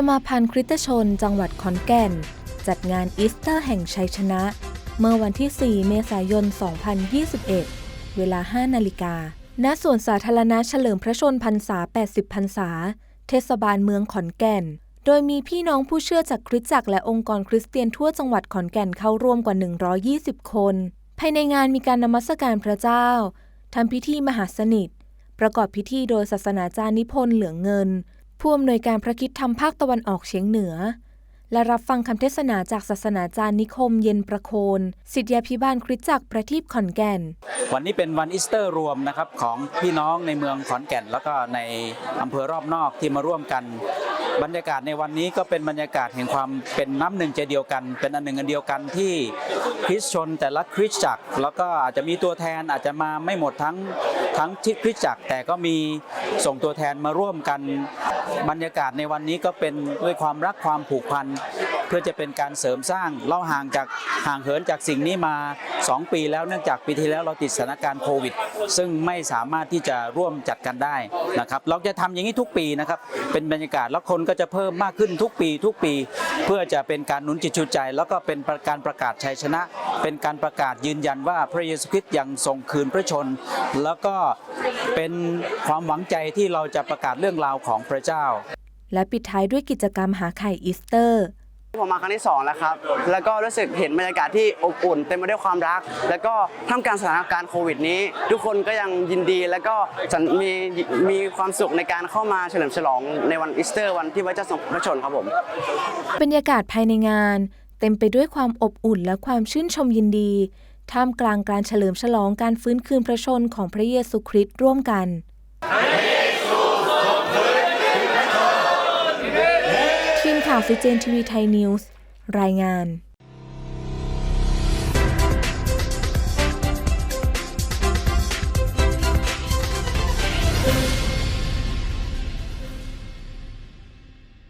สมาพันธ์คริสตชนจังหวัดขอนแก่น จัดงานอีสเตอร์แห่งชัยชนะ เมื่อวันที่ 4 เมษายน 2021 เวลา 5 นาฬิกา ณ สวนสาธารณะเฉลิมพระชนพรรษา 80 พรรษา เทศบาลเมืองขอนแก่น โดยมีพี่น้องผู้เชื่อจากคริสตจักรและองค์กรคริสเตียนทั่วจังหวัดขอนแก่นเข้าร่วมกว่า 120 คน ภายในงานมีการนมัสการพระเจ้า ทำพิธีมหาสนิท ประกอบพิธีโดยศาสนาจารย์นิพนธ์เหลืองเงิน ผู้อำนวยการพระคิดธรรมภาคตะวันออกเฉียงเหนือ และรับฟังคำเทศนาจากศาสนาจารย์นิคมเย็นประโคน สิทธยาพิบาลคริสตจักรประทีปขอนแก่น วันนี้เป็นวันอีสเตอร์รวมนะครับของพี่น้องในเมืองขอนแก่น แล้วก็ในอำเภอรอบนอกที่มาร่วมกันบรรยากาศในวันนี้ก็เป็นบรรยากาศแห่งความเป็นน้ำหนึ่งใจเดียวกัน เป็นอันหนึ่งอันเดียวกันที่คริสชนแต่ละคริสตจักร แล้วก็อาจจะมีตัวแทนอาจจะมาไม่หมดทั้ง ทั้งที่คริจักรแต่ก็มีส่งตัวแทนมาร่วมกันบรรยากาศในวันนี้ก็เป็นด้วยความรักความผูกพันเพื่อจะเป็นการเสริมสร้างเราห่างจากห่างเหินจากสิ่งนี้มา 2 ปีแล้วเนื่องจากปีที่แล้วเราติดสถานการณ์โควิด ซึ่งไม่สามารถที่จะร่วมจัดกันได้นะครับ เราจะทำอย่างนี้ทุกปีนะครับ เป็นบรรยากาศแล้วคนก็จะเพิ่มมากขึ้นทุกปีทุกปี เพื่อจะเป็นการหนุนจิตชูใจ แล้วก็เป็นการประกาศชัยชนะ เป็นการประกาศยืนยันว่าพระเยซูคริสต์ยังทรงคืนพระชน แล้วก็เป็นความหวังใจที่เราจะประกาศเรื่องราวของพระเจ้า และปิดท้ายด้วยกิจกรรมหาไข่อีสเตอร์ผมมาครั้งที่สองแล้วครับ แล้วก็รู้สึกเห็นบรรยากาศที่อบอุ่นเต็มไปด้วยความรัก แล้วก็ท่ามกลางสถานการณ์โควิดนี้ ทุกคนก็ยังยินดี แล้วก็สันมีมีความสุขในการเข้ามาเฉลิมฉลองในวันอีสเตอร์ วันที่พระเจ้าทรงพระชนครับผม บรรยากาศภายในงาน เต็มไปด้วยความอบอุ่นและความชื่นชมยินดี ท่ามกลางการเฉลิมฉลองการฟื้นคืนพระชนของพระเยซูคริสต์ร่วมกันทีมข่าวซิเจนทีวีไทยนิวส์รายงาน